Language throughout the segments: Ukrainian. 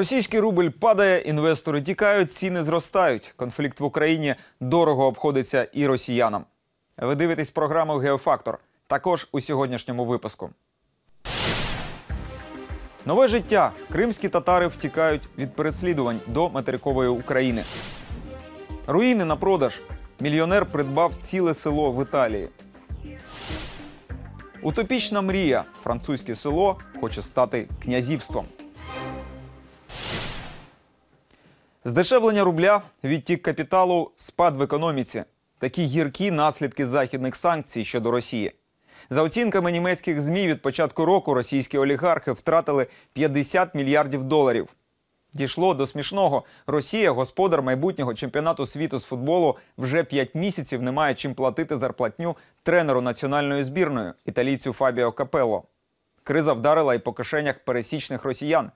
Російський рубль падає, інвестори тікають, ціни зростають. Конфлікт в Україні дорого обходиться і росіянам. Ви дивитесь програму Геофактор. Також у сьогоднішньому випуску. Нове життя. Кримські татари втікають від переслідувань до материкової України. Руїни на продаж. Мільйонер придбав ціле село в Італії. Утопічна мрія. Французьке село хоче стати князівством. Здешевлення рубля, відтік капіталу, спад в економіці. Такі гіркі наслідки західних санкцій щодо Росії. За оцінками німецьких ЗМІ, від початку року російські олігархи втратили 50 мільярдів доларів. Дійшло до смішного. Росія, господар майбутнього чемпіонату світу з футболу, вже 5 місяців не має чим платити зарплатню тренеру національної збірної італійцю Фабіо Капелло. Криза вдарила і по кишенях пересічних росіян.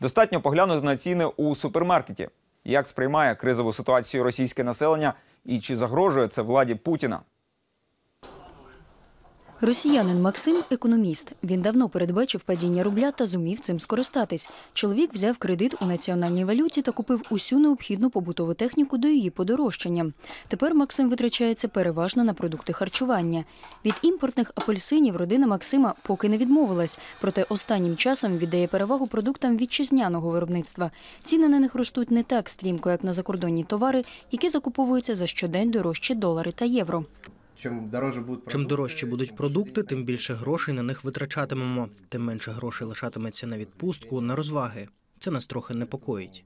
Достатньо поглянути на ціни у супермаркеті. Як сприймає кризову ситуацію російське населення і чи загрожує це владі Путіна? Росіянин Максим економіст. Він давно передбачив падіння рубля та зумів цим скористатись. Чоловік взяв кредит у національній валюті та купив усю необхідну побутову техніку до її подорожчання. Тепер Максим витрачається переважно на продукти харчування. Від імпортних апельсинів родина Максима поки не відмовилась, проте останнім часом віддає перевагу продуктам вітчизняного виробництва. Ціни на них ростуть не так стрімко, як на закордонні товари, які закуповуються за щодень дорожчі долари та євро. Чим дорожче будуть Чим дорожчі будуть продукти, тим більше грошей на них витрачатимемо, тим менше грошей лишатиметься на відпустку, на розваги. Це нас трохи непокоїть.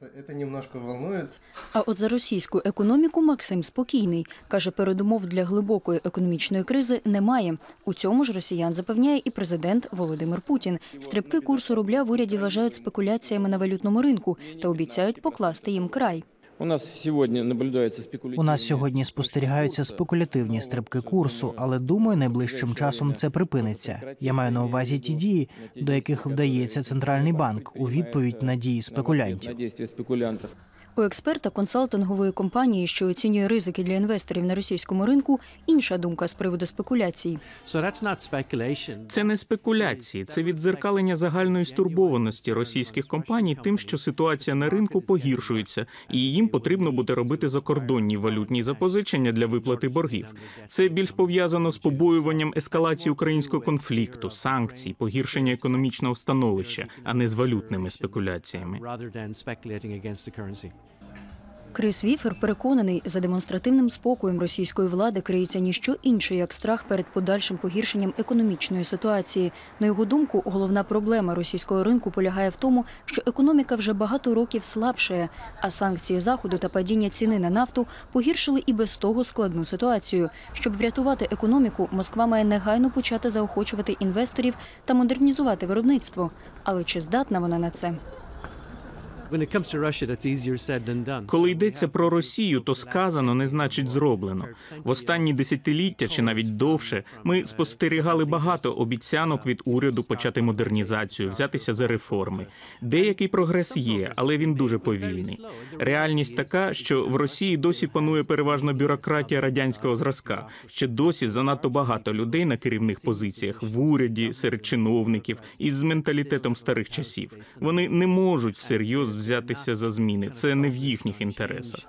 це немножко волнує. А от за російську економіку Максим спокійний. Каже, передумов для глибокої економічної кризи немає. У цьому ж росіян запевняє і президент Володимир Путін. Стрибки курсу рубля в уряді вважають спекуляціями на валютному ринку та обіцяють покласти їм край. У нас сьогодні наблюдається спекулятивні... У нас сьогодні спостерігаються спекулятивні стрибки курсу, але думаю, найближчим часом це припиниться. Я маю на увазі ті дії, до яких вдається центральний банк у відповідь на дії спекулянтів. У експерта консалтингової компанії, що оцінює ризики для інвесторів на російському ринку, інша думка з приводу спекуляцій. Це не спекуляції, це віддзеркалення загальної стурбованості російських компаній тим, що ситуація на ринку погіршується, і їм потрібно буде робити закордонні валютні запозичення для виплати боргів. Це більш пов'язано з побоюванням ескалації українського конфлікту, санкцій, погіршення економічного становища, а не з валютними спекуляціями. Крис Віфер переконаний, за демонстративним спокоєм російської влади криється ніщо інше, як страх перед подальшим погіршенням економічної ситуації. На його думку, головна проблема російського ринку полягає в тому, що економіка вже багато років слабшає, а санкції заходу та падіння ціни на нафту погіршили і без того складну ситуацію. Щоб врятувати економіку, Москва має негайно почати заохочувати інвесторів та модернізувати виробництво. Але чи здатна вона на це? Коли йдеться про Росію, то сказано не значить зроблено. В останні десятиліття чи навіть довше ми спостерігали багато обіцянок від уряду почати модернізацію, взятися за реформи. Деякий прогрес є, але він дуже повільний. Реальність така, що в Росії досі панує переважно бюрократія радянського зразка. Ще досі занадто багато людей на керівних позиціях в уряді, серед чиновників із менталітетом старих часів. Вони не можуть всерйоз взятися за зміни. Це не в їхніх інтересах.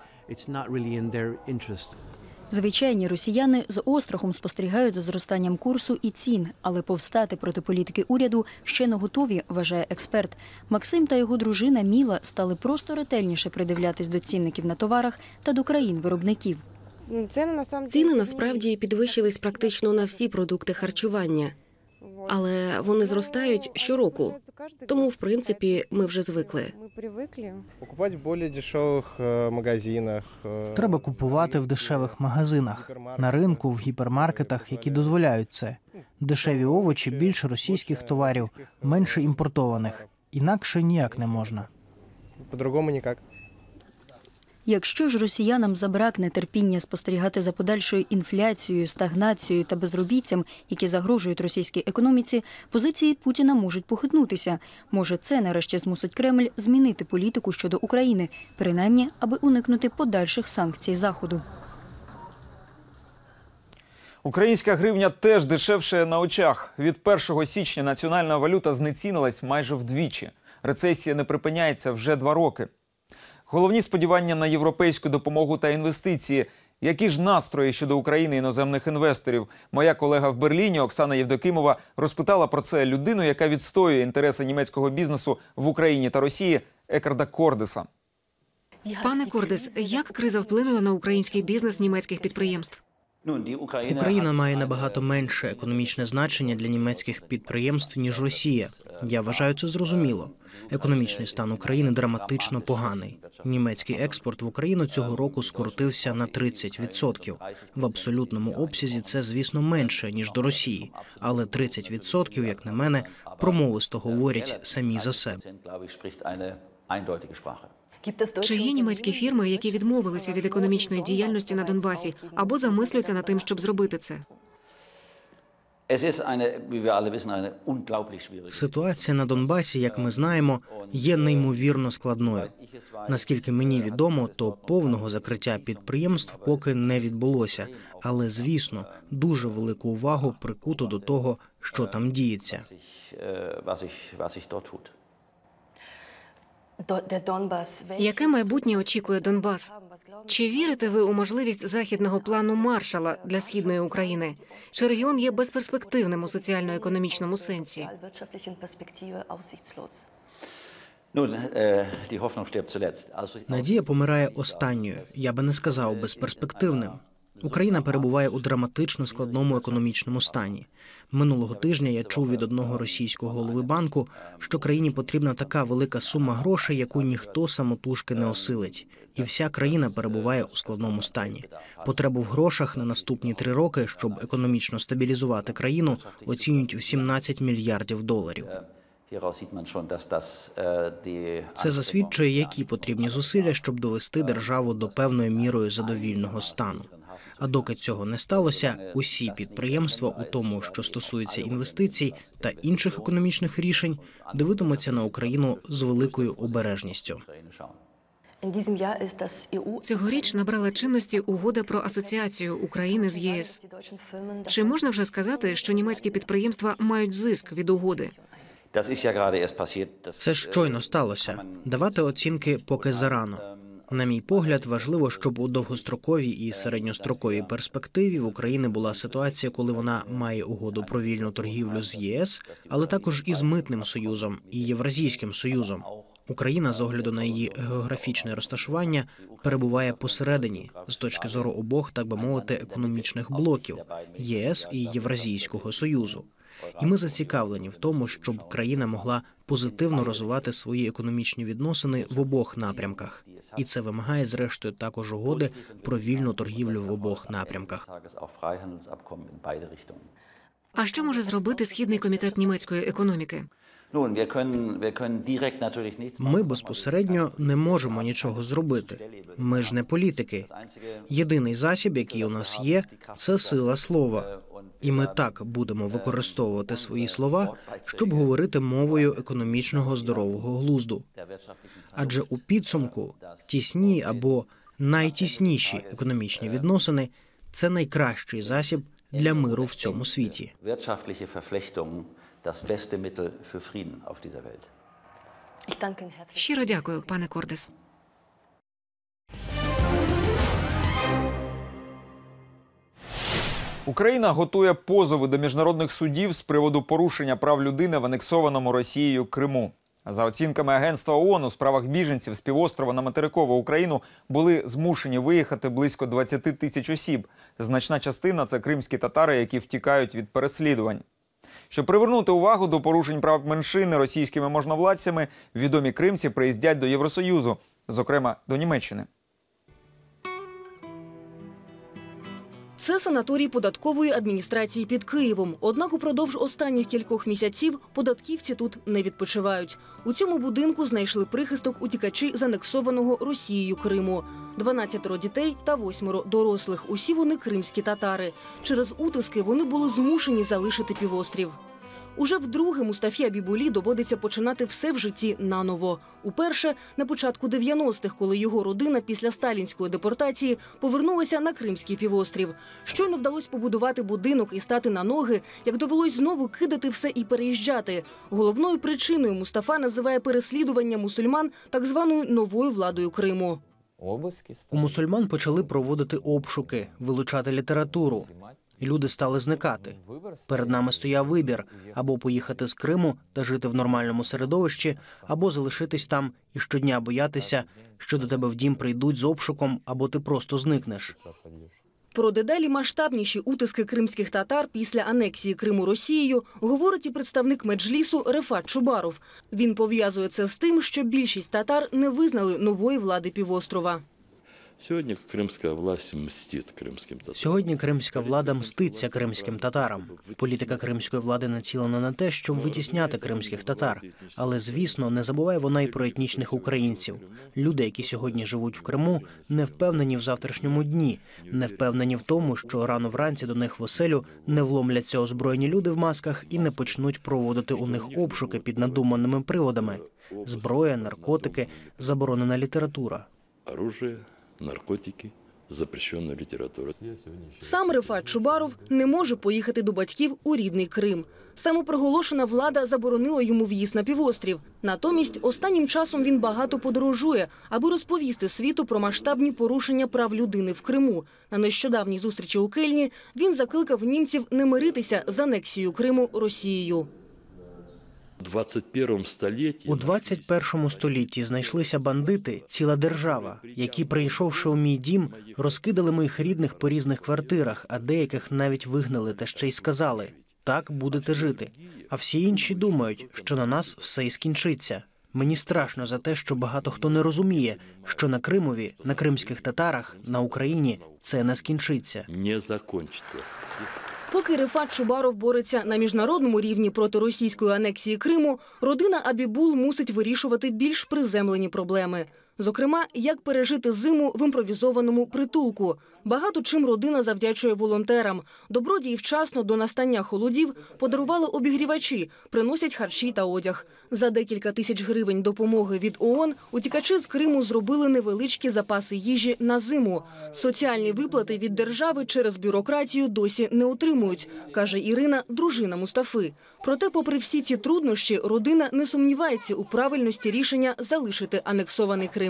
Звичайні росіяни з острахом спостерігають за зростанням курсу і цін, але повстати проти політики уряду ще не готові, вважає експерт. Максим та його дружина Міла стали просто ретельніше придивлятись до цінників на товарах та до країн-виробників. Ціни насправді підвищились практично на всі продукти харчування, але вони зростають щороку. Тому, в принципі, ми вже звикли. Покупати в більш дешевих е, магазинах. е, Треба купувати в дешевих магазинах, на ринку, в гіпермаркетах, які дозволяють це. Дешеві овочі, більше російських товарів, менше імпортованих. Інакше ніяк не можна. По-другому ніяк. Якщо ж росіянам забракне терпіння спостерігати за подальшою інфляцією, стагнацією та безробіттям, які загрожують російській економіці, позиції Путіна можуть похитнутися. Може, це нарешті змусить Кремль змінити політику щодо України, принаймні, аби уникнути подальших санкцій Заходу. Українська гривня теж дешевше на очах. Від 1 січня національна валюта знецінилась майже вдвічі. Рецесія не припиняється вже два роки. Головні сподівання на європейську допомогу та інвестиції. Які ж настрої щодо України іноземних інвесторів? Моя колега в Берліні Оксана Євдокимова розпитала про це людину, яка відстоює інтереси німецького бізнесу в Україні та Росії Екарда Кордеса. Пане Кордес, як криза вплинула на український бізнес німецьких підприємств? Україна має набагато менше економічне значення для німецьких підприємств ніж Росія. Я вважаю це зрозуміло. Економічний стан України драматично поганий. Німецький експорт в Україну цього року скоротився на 30%. В абсолютному обсязі це, звісно, менше ніж до Росії, але 30%, як на мене, промовисто говорять самі за себе. Чи є німецькі фірми, які відмовилися від економічної діяльності на Донбасі або замислюються над тим, щоб зробити це? Ситуація на Донбасі, як ми знаємо, є неймовірно складною. Наскільки мені відомо, то повного закриття підприємств поки не відбулося, але звісно, дуже велику увагу прикуто до того, що там діється. Яке майбутнє очікує Донбас? Чи вірите ви у можливість західного плану Маршала для східної України? Чи регіон є безперспективним у соціально-економічному сенсі? Надія помирає останньою. Я би не сказав безперспективним. Україна перебуває у драматично складному економічному стані. Минулого тижня я чув від одного російського голови банку, що країні потрібна така велика сума грошей, яку ніхто самотужки не осилить, і вся країна перебуває у складному стані. Потребу в грошах на наступні три роки, щоб економічно стабілізувати країну, оцінюють у 17 мільярдів доларів. Це засвідчує, які потрібні зусилля, щоб довести державу до певною мірою задовільного стану. А доки цього не сталося, усі підприємства, у тому, що стосується інвестицій та інших економічних рішень, дивитимуться на Україну з великою обережністю. Цьогоріч набрала чинності угода про асоціацію України з ЄС. Чи можна вже сказати, що німецькі підприємства мають зиск від угоди? Це щойно сталося. Давати оцінки поки зарано. На мій погляд, важливо, щоб у довгостроковій і середньостроковій перспективі в Україні була ситуація, коли вона має угоду про вільну торгівлю з ЄС, але також із митним союзом і Євразійським союзом. Україна з огляду на її географічне розташування перебуває посередині з точки зору обох, так би мовити, економічних блоків ЄС і Євразійського союзу. І ми зацікавлені в тому, щоб країна могла позитивно розвивати свої економічні відносини в обох напрямках, і це вимагає, зрештою, також угоди про вільну торгівлю в обох напрямках. А що може зробити східний комітет німецької економіки? Ми безпосередньо не можемо нічого зробити. Ми ж не політики. Єдиний засіб, який у нас є, це сила слова. І ми так будемо використовувати свої слова, щоб говорити мовою економічного здорового глузду. Адже у підсумку тісні або найтісніші економічні відносини це найкращий засіб для миру в цьому світі. Щиро дякую, пане Кордес. Україна готує позови до міжнародних судів з приводу порушення прав людини в анексованому Росією Криму. За оцінками агентства ООН у справах біженців з півострова на материкову Україну були змушені виїхати близько 20 тисяч осіб. Значна частина це кримські татари, які втікають від переслідувань. Щоб привернути увагу до порушень прав меншини російськими можновладцями, відомі кримці приїздять до Євросоюзу, зокрема до Німеччини. Це санаторій податкової адміністрації під Києвом. Однак упродовж останніх кількох місяців податківці тут не відпочивають. У цьому будинку знайшли прихисток утікачі з анексованого Росією Криму. 12 дітей та восьмеро дорослих. Усі вони кримські татари. Через утиски вони були змушені залишити півострів. Уже вдруге Мустафі Абібулі доводиться починати все в житті наново. Уперше на початку 90-х, коли його родина після сталінської депортації повернулася на Кримський півострів. Щойно вдалося побудувати будинок і стати на ноги, як довелось знову кидати все і переїжджати. Головною причиною Мустафа називає переслідування мусульман так званою новою владою Криму. У мусульман почали проводити обшуки, вилучати літературу. Люди стали зникати. Перед нами стояв вибір або поїхати з Криму та жити в нормальному середовищі, або залишитись там і щодня боятися, що до тебе в дім прийдуть з обшуком, або ти просто зникнеш. Про дедалі масштабніші утиски кримських татар після анексії Криму Росією говорить і представник меджлісу Рефат Чубаров. Він пов'язує це з тим, що більшість татар не визнали нової влади півострова. Сегодня крымская власть мстит крымским татарам. Сьогодні кримська влада мститься кримським татарам. Політика кримської влади націлена на те, щоб витісняти кримських татар. Але звісно, не забуває вона й про етнічних українців. Люди, які сьогодні живуть в Криму, не впевнені в завтрашньому дні, не впевнені в тому, що рано вранці до них в оселю не вломляться озброєні люди в масках і не почнуть проводити у них обшуки під надуманими приводами: зброя, наркотики, заборонена література. Оружие, наркотики, запрещенная литература. Сам Рефат Чубаров не може поїхати до батьків у рідний Крим. Самопроголошена влада заборонила йому в'їзд на півострів. Натомість останнім часом він багато подорожує, аби розповісти світу про масштабні порушення прав людини в Криму. На нещодавній зустрічі у Кельні він закликав німців не миритися з анексією Криму Росією. В 21 столетии У 21 столітті знайшлися бандити, ціла держава, які, прийшовши у мій дім, розкидали моїх рідних по різних квартирах, а деяких навіть вигнали та ще й сказали: так будете жити. А всі інші думають, що на нас все і скінчиться. Мені страшно за те, що багато хто не розуміє, що на Кримові, на кримських татарах, на Україні це не скінчиться. не закончится. Поки Рифат Чубаров бореться на міжнародному рівні проти російської анексії Криму, родина Абібул мусить вирішувати більш приземлені проблеми. Зокрема, як пережити зиму в імпровізованому притулку. Багато чим родина завдячує волонтерам. Добродії вчасно до настання холодів подарували обігрівачі, приносять харчі та одяг. За декілька тисяч гривень допомоги від ООН утікачі з Криму зробили невеличкі запаси їжі на зиму. Соціальні виплати від держави через бюрократію досі не отримують, каже Ірина, дружина Мустафи. Проте, попри всі ці труднощі, родина не сумнівається у правильності рішення залишити анексований Крим.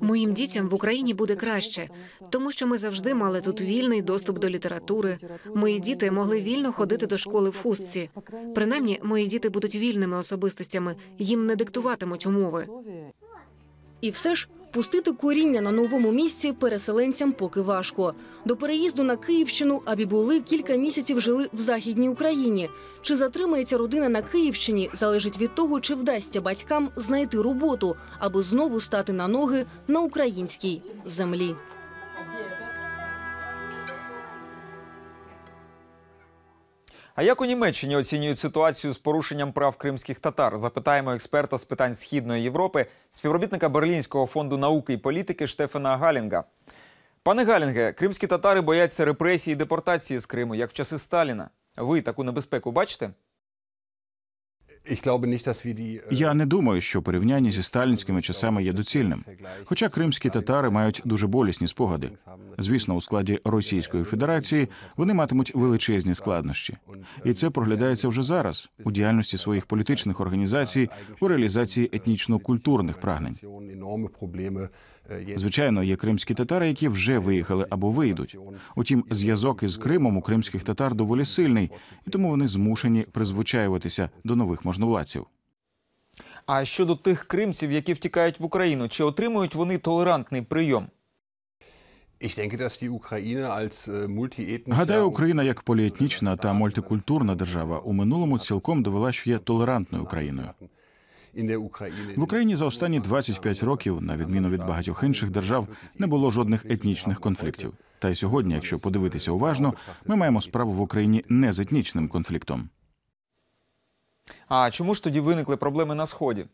Моїм дітям в Україні буде краще, тому що ми завжди мали тут вільний доступ до літератури. Мої діти могли вільно ходити до школи в хустці. Принаймні, мої діти будуть вільними особистостями, їм не диктуватимуть умови. І все ж пустити коріння на новому місці переселенцям поки важко. До переїзду на Київщину Абібули кілька місяців жили в західній Україні. Чи затримається родина на Київщині, залежить від того, чи вдасться батькам знайти роботу, аби знову стати на ноги на українській землі. А як у Німеччині оцінюють ситуацію з порушенням прав кримських татар? Запитаємо експерта з питань Східної Європи, співробітника Берлінського фонду науки і політики Штефана Галінга. Пане Галінге, кримські татари бояться репресії і депортації з Криму, як в часи Сталіна. Ви таку небезпеку бачите? Я не думаю, що порівняння зі сталінськими часами є доцільним. Хоча кримські татари мають дуже болісні спогади. Звісно, у складі Російської Федерації вони матимуть величезні складнощі, і це проглядається вже зараз у діяльності своїх політичних організацій у реалізації етнічно-культурних прагнень. Звичайно, є кримські татари, які вже виїхали або вийдуть. Утім, зв'язок із Кримом у кримських татар доволі сильний, і тому вони змушені призвичаюватися до нових можновладців. А щодо тих кримців, які втікають в Україну, чи отримують вони толерантний прийом? Гадаю, Україна як поліетнічна та мультикультурна держава у минулому цілком довела, що є толерантною країною. В Україні за останні 25 років, на відміну від багатьох інших держав, не було жодних етнічних конфліктів. Та й сьогодні, якщо подивитися уважно, ми маємо справу в Україні не з етнічним конфліктом. А чому ж тоді виникли проблеми на сході?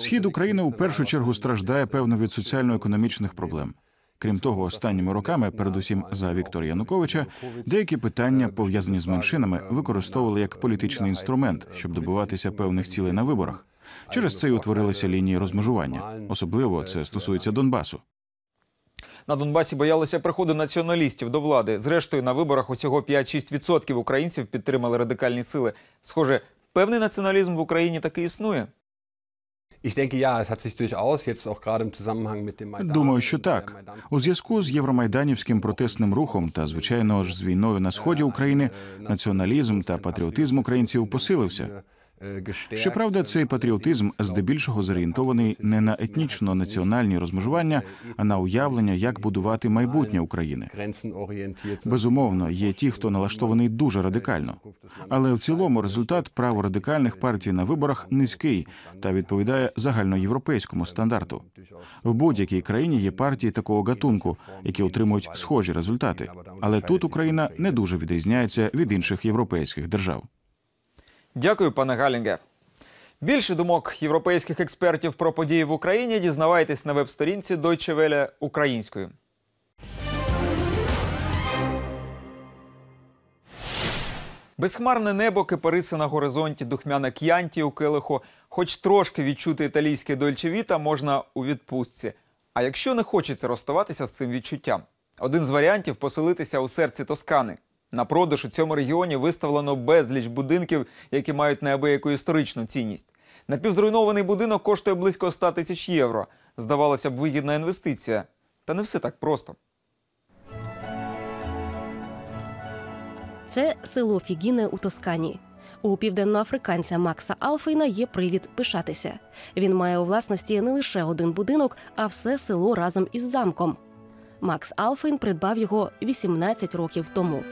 Схід України у першу чергу страждає певно від соціально-економічних проблем. Крім того, останніми роками, передусім за Віктора Януковича, деякі питання пов'язані з меншинами використовували як політичний інструмент, щоб добиватися певних цілей на виборах. Через це й утворилися лінії розмежування. Особливо це стосується Донбасу. На Донбасі боялися приходу націоналістів до влади. Зрештою, на виборах усього 5-6% українців підтримали радикальні сили. Схоже, певний націоналізм в Україні таки існує. Думаю, що так. У зв'язку з євромайданівським протестним рухом та, звичайно ж, з війною на сході України націоналізм та патріотизм українців посилився. Щоправда, цей патріотизм здебільшого зорієнтований не на етнічно-національні розмежування, а на уявлення, як будувати майбутнє України. Безумовно, є ті, хто налаштований дуже радикально. Але в цілому результат праворадикальних партій на виборах низький та відповідає загальноєвропейському стандарту. В будь-якій країні є партії такого гатунку, які отримують схожі результати. Але тут Україна не дуже відрізняється від інших європейських держав. Дякую, пане Галінге. Більше думок європейських експертів про події в Україні дізнавайтесь на веб-сторінці Deutsche Welle українською. Безхмарне небо, кипариси на горизонті, духмяне к'янті у келиху. Хоч трошки відчути італійське дольчевіта можна у відпустці. А якщо не хочеться розставатися з цим відчуттям, один з варіантів поселитися у серці Тоскани. На продаж у цьому регіоні виставлено безліч будинків, які мають неабияку історичну цінність. Напівзруйнований будинок коштує близько 100 тисяч євро. Здавалося б, вигідна інвестиція. Та не все так просто. Це село Фігіне у Тоскані. У південноафриканця Макса Алфейна є привід пишатися. Він має у власності не лише один будинок, а все село разом із замком. Макс Алфейн придбав його 18 років тому.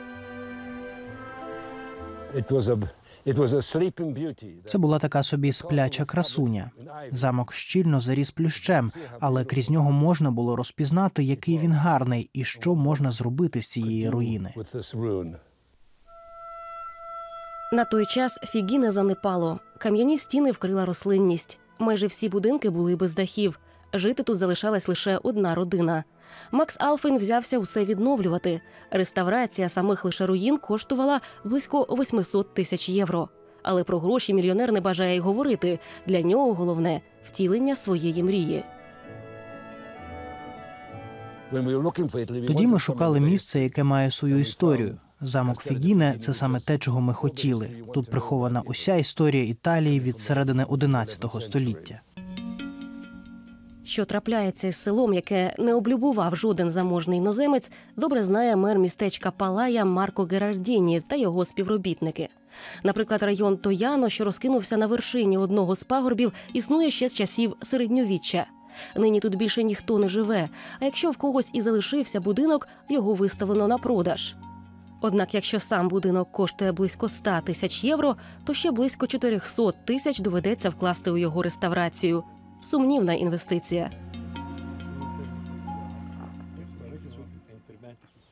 Це була така собі спляча красуня. Замок щільно заріс плющем, але крізь нього можна було розпізнати, який він гарний і що можна зробити з цієї руїни. На той час Фігіне занепало. Кам'яні стіни вкрила рослинність. Майже всі будинки були без дахів. Жити тут залишалась лише одна родина. Макс Алфейн взявся усе відновлювати. Реставрація самих лише руїн коштувала близько 800 тисяч євро. Але про гроші мільйонер не бажає й говорити. Для нього головне втілення своєї мрії. Тоді ми шукали місце, яке має свою історію. Замок Фігіне це саме те, чого ми хотіли. Тут прихована уся історія Італії від середини 11 століття. Що трапляється із селом, яке не облюбував жоден заможний іноземець, добре знає мер містечка Палая Марко Герардіні та його співробітники. Наприклад, район Тояно, що розкинувся на вершині одного з пагорбів, існує ще з часів середньовіччя. Нині тут більше ніхто не живе. А якщо в когось і залишився будинок, його виставлено на продаж. Однак, якщо сам будинок коштує близько 100 тисяч євро, то ще близько 400 тисяч доведеться вкласти у його реставрацію. Сумнівна інвестиція.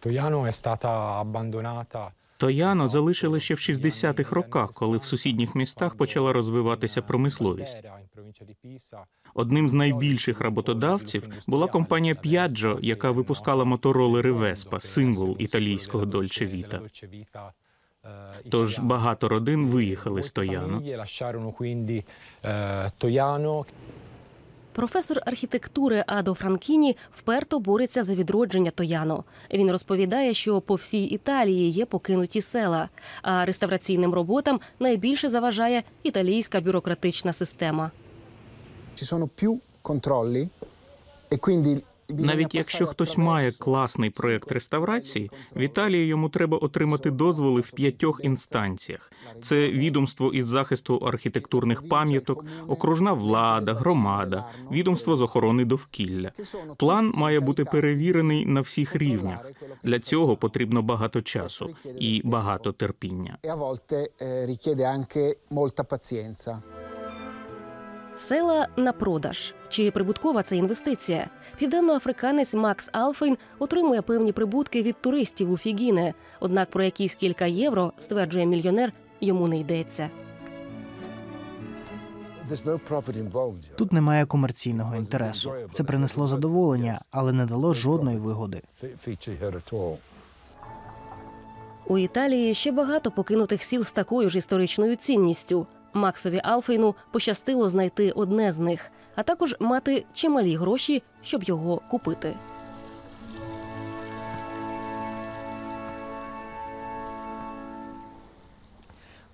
È stata abbandonata Тояно залишили ще в 60-х роках, коли в сусідніх містах почала розвиватися промисловість. Одним з найбільших роботодавців була компанія Piaggio, яка випускала моторолери Vespa, символ італійського Дольче Віта. Тож багато родин виїхали з Тояно. Професор архітектури Адо Франкіні вперто бореться за відродження Тояно. Він розповідає, що по всій Італії є покинуті села, а реставраційним роботам найбільше заважає італійська бюрократична система. Ci sono più controlli e quindi Навіть якщо хтось має класний проект реставрації, в Італії йому треба отримати дозволи в п'ятьох інстанціях: це відомство із захисту архітектурних пам'яток, окружна влада, громада, відомство з охорони довкілля. План має бути перевірений на всіх рівнях. Для цього потрібно багато часу і багато терпіння. e a volte eh, richiede anche molta pazienza. Села на продаж. Чи прибуткова це інвестиція? Південноафриканець Макс Алфейн отримує певні прибутки від туристів у Фігіне. Однак про якісь кілька євро, стверджує мільйонер, йому не йдеться. Тут немає комерційного інтересу. Це принесло задоволення, але не дало жодної вигоди. У Італії ще багато покинутих сіл з такою ж історичною цінністю. Максові Алфейну пощастило знайти одне з них, а також мати чималі гроші, щоб його купити.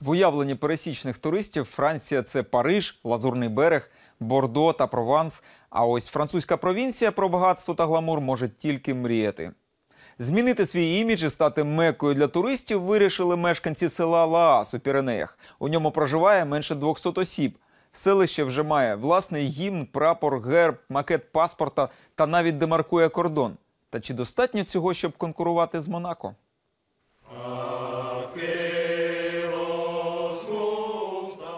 В уявленні пересічних туристів Франція це Париж, Лазурний берег, Бордо та Прованс. А ось французька провінція про багатство та гламур може тільки мріяти. Змінити свій імідж і стати меккою для туристів вирішили мешканці села Лаас у Піренеях. У ньому проживає менше 200 осіб. Селище вже має власний гімн, прапор, герб, макет паспорта та навіть демаркує кордон. Та чи достатньо цього, щоб конкурувати з Монако?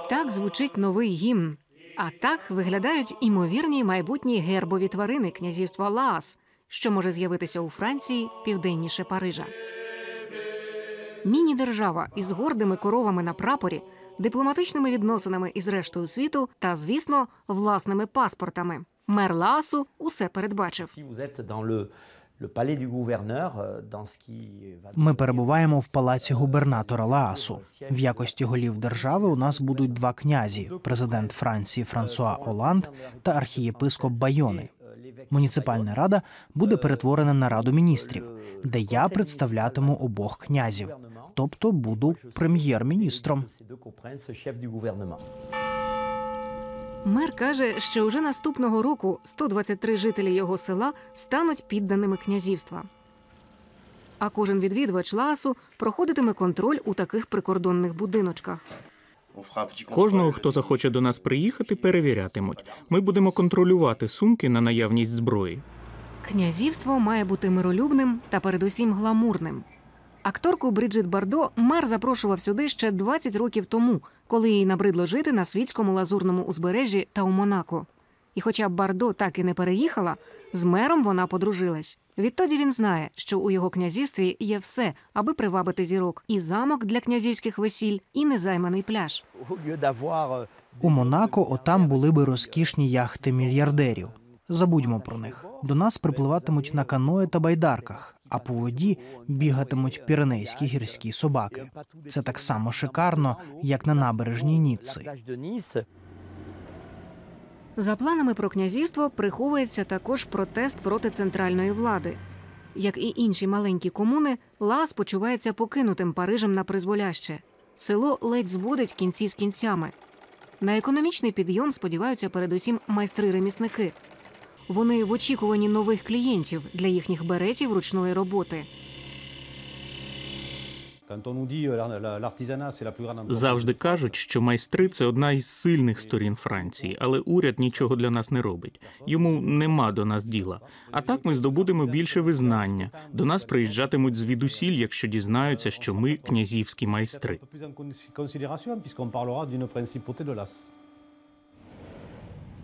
Так звучить новий гімн. А так виглядають імовірні майбутні гербові тварини князівства Лаас, що може з'явитися у Франції південніше Парижа. Міні-держава із гордими коровами на прапорі, дипломатичними відносинами із рештою світу та, звісно, власними паспортами. Мер Лаасу усе передбачив. Ми перебуваємо в палаці губернатора Лаасу. В якості голів держави у нас будуть два князі: президент Франції Франсуа Оланд та архієпископ Байони. Муніципальна рада буде перетворена на раду міністрів, де я представлятиму обох князів, тобто буду прем'єр-міністром. Мер каже, що уже наступного року 123 жителі його села стануть підданими князівства. А кожен відвідувач ласу проходитиме контроль у таких прикордонних будиночках. Кожного, хто захоче до нас приїхати, перевірятимуть. Ми будемо контролювати сумки на наявність зброї. Князівство має бути миролюбним та передусім гламурним. Акторку Бриджит Бардо мер запрошував сюди ще 20 років тому, коли їй набридло жити на світському лазурному узбережжі та у Монако. І хоча Бардо так і не переїхала, з мером вона подружилась. Відтоді він знає, що у його князівстві є все, аби привабити зірок: і замок для князівських весіль, і незайманий пляж. У Монако отам були би розкішні яхти мільярдерів. Забудьмо про них. До нас припливатимуть на каное та байдарках, а по воді бігатимуть піренейські гірські собаки. Це так само шикарно, як на набережній Ніцци. За планами про князівство приховується також протест проти центральної влади. Як і інші маленькі комуни, Лас почувається покинутим Парижем на призволяще. Село ледь зводить кінці з кінцями. На економічний підйом сподіваються передусім майстри-ремісники. Вони в очікуванні нових клієнтів для їхніх беретів ручної роботи. Завжди кажуть, що майстри це одна із сильних сторін Франції, але уряд нічого для нас не робить. Йому нема до нас діла. А так ми здобудемо більше визнання. До нас приїжджатимуть звідусіль, якщо дізнаються, що ми князівські майстри.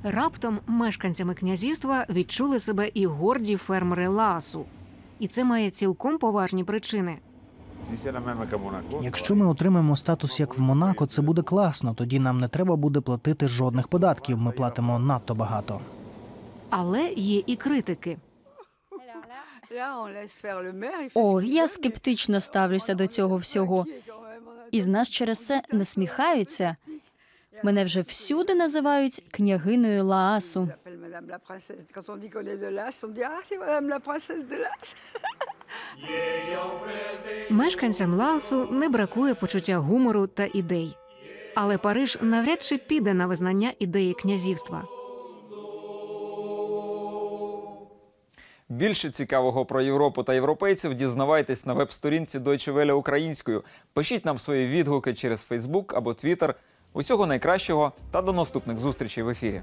Раптом мешканцями князівства відчули себе і горді фермери Лаасу. І це має цілком поважні причини. Якщо ми отримаємо статус як в Монако, це буде класно. Тоді нам не треба буде платити жодних податків. Ми платимо надто багато. Але є і критики. О, я скептично ставлюся до цього всього. Із нас через це насміхаються. Мене вже всюди називають княгиною Лаасу. Мешканцям Лаосу не бракує почуття гумору та ідей. Але Париж навряд чи піде на визнання ідеї князівства. Більше цікавого про Європу та європейців дізнавайтесь на веб-сторінці Deutsche Welle українською. Пишіть нам свої відгуки через Фейсбук або Твіттер. Усього найкращого та до наступних зустрічей в ефірі.